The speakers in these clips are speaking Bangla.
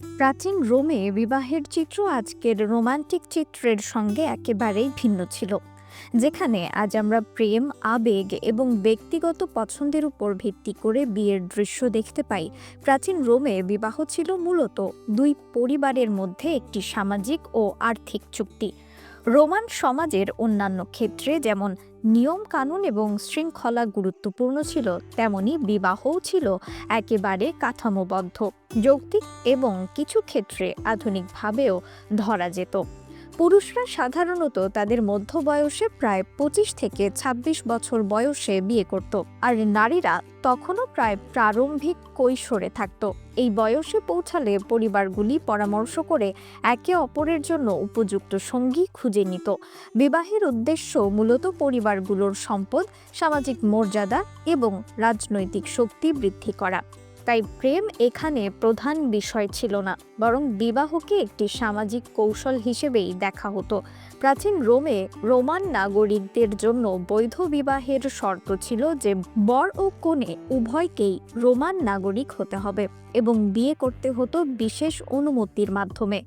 প্রাচীন রোমে বিবাহের চিত্র আজকের রোমান্টিক চিত্রের সঙ্গে একেবারেই ভিন্ন ছিল, যেখানে আজ আমরা প্রেম, আবেগ এবং ব্যক্তিগত পছন্দের উপর ভিত্তি করে বিয়ের দৃশ্য দেখতে পাই। প্রাচীন রোমে বিবাহ ছিল মূলত দুই পরিবারের মধ্যে একটি সামাজিক ও আর্থিক চুক্তি। রোমান সমাজের অন্যান্য ক্ষেত্রে যেমন নিয়ম কানুন এবং শৃঙ্খলা গুরুত্বপূর্ণ ছিল, তেমনি বিবাহও ছিল একেবারে কাঠামোবদ্ধ। যৌক্তিক এবং কিছু ক্ষেত্রে আধুনিকভাবেও ধরা যেত। পুরুষরা সাধারণত তাদের মধ্য বয়সে প্রায় পঁচিশ থেকে ২৬ বছর বয়সে বিয়ে করত, আর নারীরা তখনও প্রায় প্রারম্ভিক কৈশোরে থাকত। এই বয়সে পৌঁছালে পরিবারগুলি পরামর্শ করে একে অপরের জন্য উপযুক্ত সঙ্গী খুঁজে নিত। বিবাহের উদ্দেশ্য মূলত পরিবারগুলোর সম্পদ, সামাজিক মর্যাদা এবং রাজনৈতিক শক্তি বৃদ্ধি করা। তাই প্রেম এখানে প্রধান বিষয় ছিল না, বরং বিবাহকে একটি সামাজিক কৌশল হিসেবেই দেখা হতো। প্রাচীন রোমে রোমান নাগরিকদের জন্য বৈধ বিবাহের শর্ত ছিল যে বর ও কনে উভয়কেই রোমান নাগরিক হতে হবে এবং বিয়ে করতে হতো বিশেষ অনুমতির মাধ্যমে,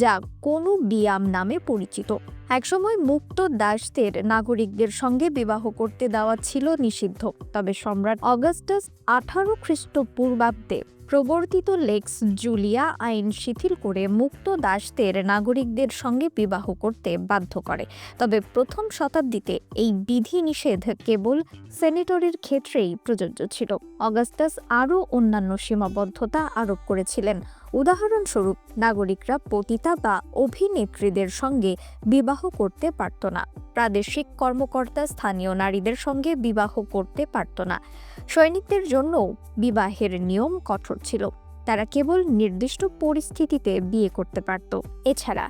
যা কোনো বিয়াম নামে পরিচিত। একসময় মুক্ত দাসদের নাগরিকদের সঙ্গে বিবাহ করতে দেওয়া ছিল নিষিদ্ধ। তবে সম্রাট অগাস্টাস আঠারো খ্রিস্টপূর্বাব্দে প্রবর্তিত লেক্স জুলিয়া আইন শিথিল করে মুক্ত দাসদের নাগরিকদের সঙ্গে বিবাহ করতে বাধ্য করে। তবে প্রথম শতাব্দীতে এই বিধি নিষেধ কেবল সেনেটরের ক্ষেত্রেই প্রযোজ্য ছিল। অগাস্টাস আরও অন্যান্য সীমাবদ্ধতা আরোপ করেছিলেন। উদাহরণস্বরূপ, নাগরিকরা পতিতা বা অভিনেত্রীদের সঙ্গে বিবাহ করতে পারত না। প্রাদেশিক কর্মকর্তা স্থানীয় নারীদের সঙ্গে বিবাহ করতে পারত না। সৈনিকদের জন্য বিবাহের নিয়ম কঠোর ছিল। তারা কেবল নির্দিষ্ট পরিস্থিতিতে বিয়ে করতে পারত। এছাড়া,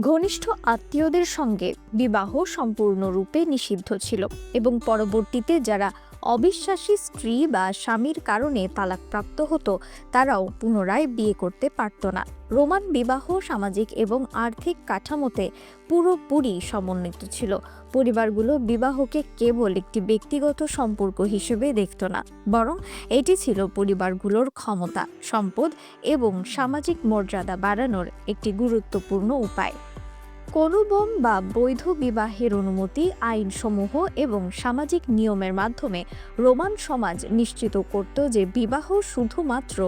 ঘনিষ্ঠ আত্মীয়দের সঙ্গে বিবাহ সম্পূর্ণরূপে নিষিদ্ধ ছিল এবং পরবর্তীতে যারা অবিশ্বাসী স্ত্রী বা স্বামীর কারণে তালাকপ্রাপ্ত হতো, তারাও পুনরায় বিয়ে করতে পারত না। রোমান বিবাহ সামাজিক এবং আর্থিক কাঠামোতে পুরোপুরি সমন্বিত ছিল। পরিবারগুলো বিবাহকে কেবল একটি ব্যক্তিগত সম্পর্ক হিসেবে দেখত না, বরং এটি ছিল পরিবারগুলোর ক্ষমতা, সম্পদ এবং সামাজিক মর্যাদা বাড়ানোর একটি গুরুত্বপূর্ণ উপায়। কোনোবম বা বৈধ বিবাহের অনুমতি, আইনসমূহ এবং সামাজিক নিয়মের মাধ্যমে রোমান সমাজ নিশ্চিত করত যে বিবাহ শুধুমাত্র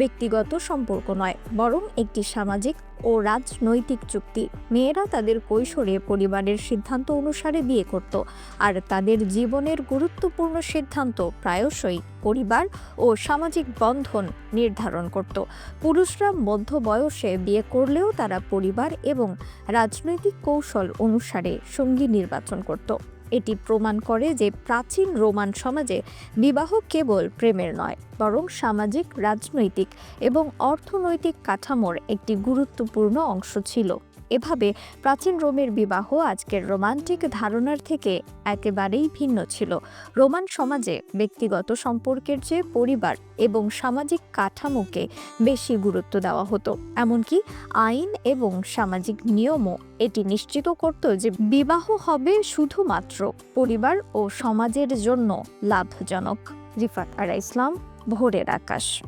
ব্যক্তিগত সম্পর্ক নয়, বরং একটি সামাজিক ও রাজনৈতিক চুক্তি। মেয়েরা তাদের কৈশোরে পরিবারের সিদ্ধান্ত অনুসারে বিয়ে করত আর তাদের জীবনের গুরুত্বপূর্ণ সিদ্ধান্ত প্রায়শই পরিবার ও সামাজিক বন্ধন নির্ধারণ করত। পুরুষরা মধ্য বয়সে বিয়ে করলেও তারা পরিবার এবং রাজনৈতিক কৌশল অনুসারে সঙ্গী নির্বাচন করত। এটি প্রমাণ করে যে প্রাচীন রোমান সমাজে বিবাহ কেবল প্রেমের নয়, বরং সামাজিক, রাজনৈতিক এবং অর্থনৈতিক কাঠামোর একটি গুরুত্বপূর্ণ অংশ ছিল। এভাবে প্রাচীন রোমের বিবাহ আজকের রোমান্টিক ধারণার থেকে একেবারেই ভিন্ন ছিল। রোমান সমাজে ব্যক্তিগত সম্পর্কের চেয়ে পরিবার এবং সামাজিক কাঠামোকে বেশি গুরুত্ব দেওয়া হতো। এমনকি আইন এবং সামাজিক নিয়মও এটি নিশ্চিত করত যে বিবাহ হবে শুধুমাত্র পরিবার ও সমাজের জন্য লাভজনক। রিফাত আরা ইসলাম, ভোরের আকাশ।